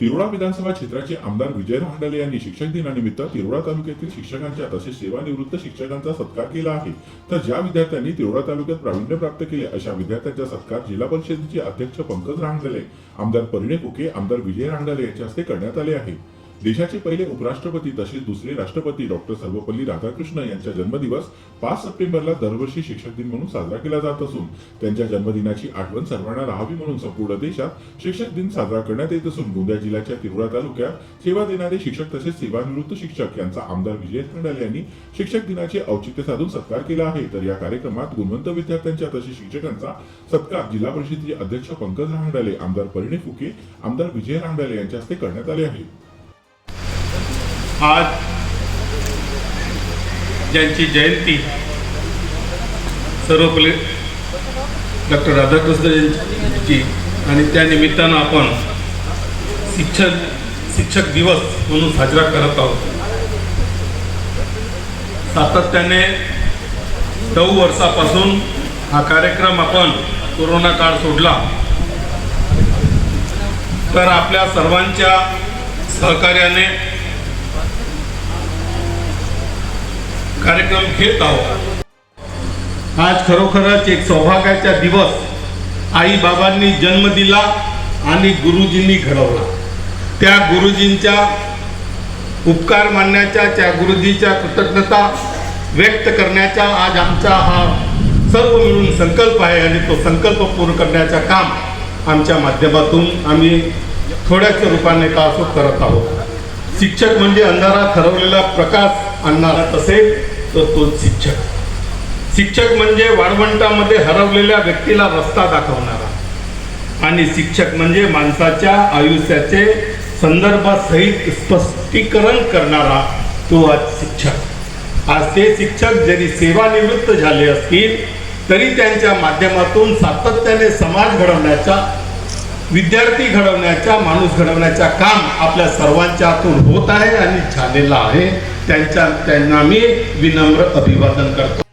तिरोडा विधानसभा क्षेत्राचे आमदार विजय रांडले यांनी शिक्षक दिनानिमित्त तिरोडा तालुक्यातील शिक्षकांच्या तसेच सेवानिवृत्त शिक्षकांचा सत्कार केला आहे. तर ज्या विद्यार्थ्यांनी तिरोडा तालुक्यात प्रावीण्य प्राप्त केले अशा विद्यार्थ्यांचा सत्कार जिल्हा परिषदेचे अध्यक्ष पंकज रांडले आमदार परिणय फुके आमदार विजय रांडले यांच्या हस्ते करण्यात आले आहे. देशाचे पहिले उपराष्ट्रपती तसेच दुसरे राष्ट्रपती डॉक्टर सर्वपल्ली राधाकृष्ण यांचा जन्मदिवस पाच सप्टेंबरला दरवर्षी शिक्षक दिन म्हणून साजरा केला जात असून त्यांच्या जन्मदिनाची आठवण सर्वांना राहावी म्हणून संपूर्ण देशात शिक्षक दिन साजरा करण्यात येत असून गोंदिया जिल्ह्याच्या तिरोडा तालुक्यात सेवा देणारे शिक्षक तसेच सेवानिवृत्त शिक्षक यांचा आमदार विजय खंडाले यांनी शिक्षक दिनाचे औचित्य साधून सत्कार केला आहे. तर या कार्यक्रमात गुणवंत विद्यार्थ्यांच्या तसेच शिक्षकांचा सत्कार जिल्हा परिषदेचे अध्यक्ष पंकज रांडाले आमदार परिणय फुके आमदार विजय रांडाले यांच्या हस्ते करण्यात आले आहे. आज ज्यांची जयंती सर्वपल्ली डॉक्टर राधाकृष्ण यांची आणि त्यानिमित्तानं आपण शिक्षक शिक्षक दिवस म्हणून साजरा करत आहोत. सातत्याने नऊ वर्षापासून हा कार्यक्रम आपण कोरोना काळ सोडला. तर आपल्या सर्वांच्या सहकार्याने कार्यक्रम घेत आहोत. आज खरोखरच एक सौभाग्याचा दिवस आई बाबांनी जन्म दिला आणि गुरुजींनी घडवला. त्या गुरुजींच्या उपकार मानण्याच्या त्या गुरुजीच्या कृतज्ञता व्यक्त करण्याचा आज आमचा हा सर्व मिळून संकल्प आहे आणि तो संकल्प पूर्ण करण्याचा काम आमच्या माध्यमातून आम्ही थोड्याच रूपाने का असो करत आहोत. शिक्षक म्हणजे अंधारात ठरवलेला प्रकाश आणणारा तसेच तर तो शिक्षक. शिक्षक म्हणजे वाळवंटामध्ये हरवलेल्या व्यक्तीला रस्ता दाखवणारा. आणि शिक्षक म्हणजे माणसाच्या आयुष्याचे संदर्भासहित स्पष्टीकरण करणारा तो आज शिक्षक. आज ते शिक्षक जरी सेवानिवृत्त झाले असतील तरी त्यांच्या माध्यमातून सातत्याने समाज घडवण्याचा विद्यार्थी घडवण्याच्या माणूस घडवण्याचा काम आपल्या सर्वांच्या हातून होत आहे आणि झालेलं आहे. त्यांच्या त्यांना मी विनम्र अभिवादन करतो.